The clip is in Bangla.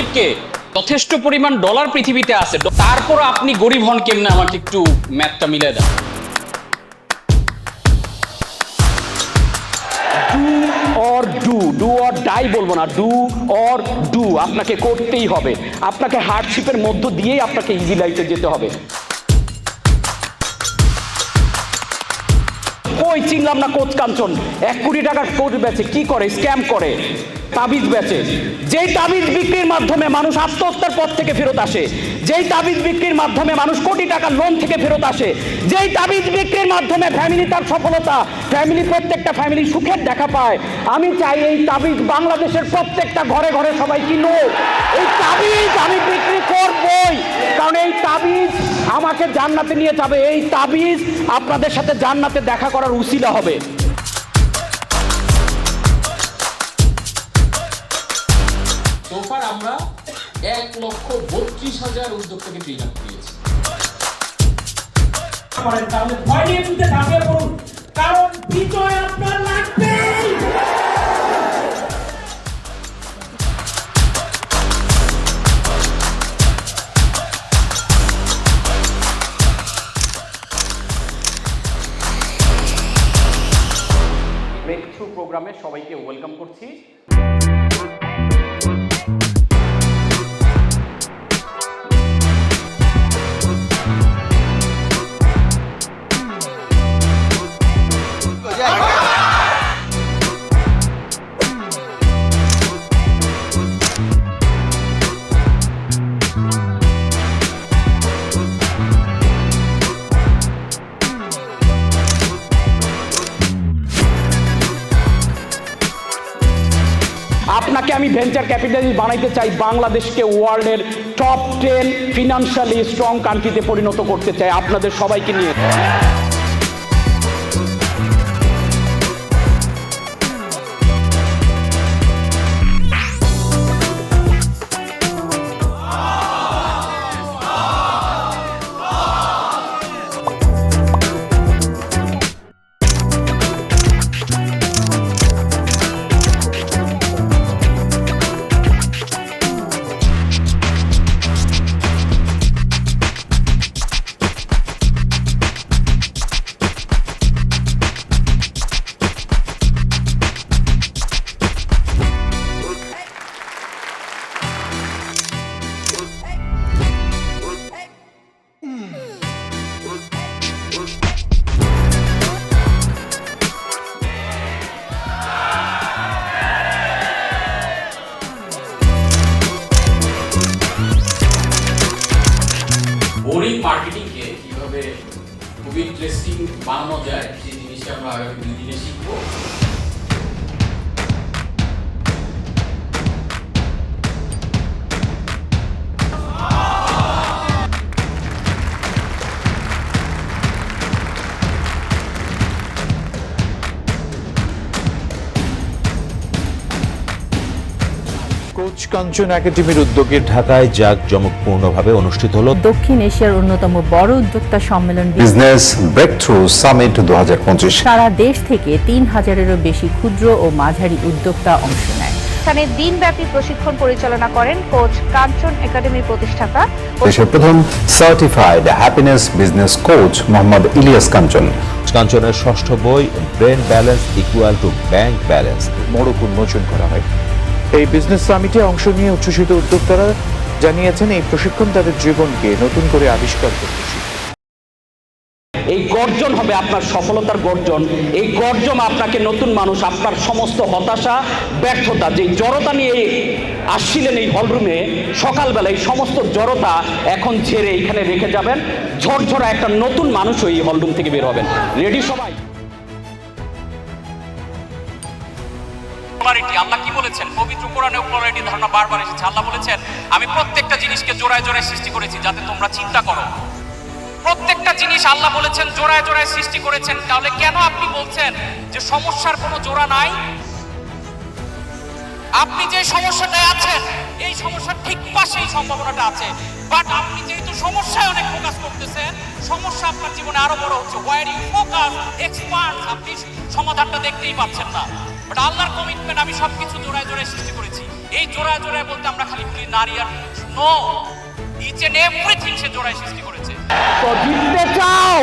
মালিককে যথেষ্ট পরিমাণ ডলার পৃথিবীতে আছে। তারপর আপনি গরিব হন কেমনে? আমাকে একটু ম্যাথটা মিলে দেন or do do or die বলব না ডু অর ডু আপনাকে করতেই হবে। আপনাকে হার্ডশিপের মধ্য দিয়েই আপনাকে ইজি লাইফে যেতে হবে। কই চিনলাম না কোচ কাঞ্চন? এক কোটি টাকার কোচ বেচে কি করে? স্ক্যাম করে। তাবিজ বেচে। যেই তাবিজ বিক্রির মাধ্যমে মানুষ আত্মহত্যার পথ থেকে ফেরত আসে, যেই তাবিজ বিক্রির মাধ্যমে মানুষ কোটি টাকা লোন থেকে ফেরত আসে, যেই তাবিজ বিক্রির মাধ্যমে ফ্যামিলি তার সফলতা ফ্যামিলি প্রত্যেকটা ফ্যামিলি সুখের দেখা পায়, আমি চাই এই তাবিজ বাংলাদেশের প্রত্যেকটা ঘরে ঘরে সবাই কিনুক। এই তাবিজ আমি বিক্রি করবই। আমাকে জান্নাতে নিয়ে যাবে এই তাবিজ আপনাদের সাথে জান্নাতে দেখা করার উসিলা হবে। সোফার আমরা এক লক্ষ বত্রিশ হাজার উদ্যোক্তাকে ট্রেন আপ দিয়েছি তাহলে ভয় নিয়ে যুদ্ধে কারণ বিজয় আপনার লাগবেই। ব্রেক থ্রু প্রোগ্রামে সবাইকে ওয়েলকাম করছি। আমি ভেঞ্চার ক্যাপিটালিস্ট বানাইতে চাই, বাংলাদেশকে ওয়ার্ল্ডের টপ টেন ফিনান্সিয়ালি স্ট্রং কান্ট্রিতে পরিণত করতে চাই। আপনাদের সবাইকে নিয়ে। মার্কেটিংকে কীভাবে খুব ইন্টারেস্টিং বানানো যায় সেই জিনিসটা আমরা আগামী দুই দিনে শিখব। কোচ কাঞ্চন একাডেমির উদ্যোগে ঢাকায় জাঁকজমকপূর্ণভাবে অনুষ্ঠিত হলো দক্ষিণ এশিয়ার অন্যতম বড় উদ্যোক্তা সম্মেলন বিজনেস ব্রেকথ্রু সামিট দু হাজার পঁচিশ। সারা দেশ থেকে তিন হাজারেরও বেশি ক্ষুদ্র ও মাঝারি উদ্যোক্তা অংশ নেয়। এখানে দিনব্যাপী প্রশিক্ষণ পরিচালনা করেন কোচ কাঞ্চন একাডেমির প্রতিষ্ঠাতা দেশের প্রথম certified happiness business coach Mohammad Ilias Kanchan. কাঞ্চনের ষষ্ঠ বই brain balance equal to bank balance মোড়ক উন্মোচন করা হয়। এই বিজনেস সামিটে অংশ নিয়ে উচ্ছ্বসিত উদ্যোক্তারা জানিয়েছেন, এই প্রশিক্ষণ তাদের জীবনকে নতুন করে আবিষ্কার করতে এই গর্জন হবে আপনার সফলতার গর্জন। এই গর্জন আপনাকে নতুন মানুষ, আপনার সমস্ত হতাশা, ব্যর্থতা, যে জড়তা নিয়ে আসছিলেন এই হলরুমে সকালবেলা এই সমস্ত জড়তা এখন ঝেড়ে এখানে রেখে যাবেন। ঝরঝরা একটা নতুন মানুষ এই হলরুম থেকে বের হবেন। রেডি সবাই? পবিত্র কোরআনেও পোলারিটি ধারণা বারবার এসেছে। আল্লাহ বলেছেন, আমি প্রত্যেকটা জিনিসকে জোড়ায় জোড়ায় সৃষ্টি করেছি যাতে তোমরা চিন্তা করো। প্রত্যেকটা জিনিস আল্লাহ বলেছেন, জোড়ায় জোড়ায় সৃষ্টি করেছেন। তাহলে কেন আপনি বলছেন যে সমস্যার কোনো জোড়া নাই? আপনি যে সমস্যাটায় আছেন, এই সমস্যার ঠিক পাশেই সম্ভাবনাটা আছে। বাট আপনি যেহেতু সমস্যায় অনেক ফোকাস করতেছেন, সমস্যা আপনার জীবনে আরও বড় হচ্ছে। ওয়ার ইউ ফোকাস এক্সপার্ট আপনি সমাধানটা দেখতেই পাচ্ছেন না। বাট আল্লাহর কমিটমেন্ট আমি সবকিছু জোড়ায় জোড়ায় সৃষ্টি করেছি। এই জোড়ায় জোড়ায় বলতে আমরা খালি বলি নারী আর নো ইচ এন্ড এভরিথিং সে জোড়ায় সৃষ্টি করেছে। তো জিততে চাও?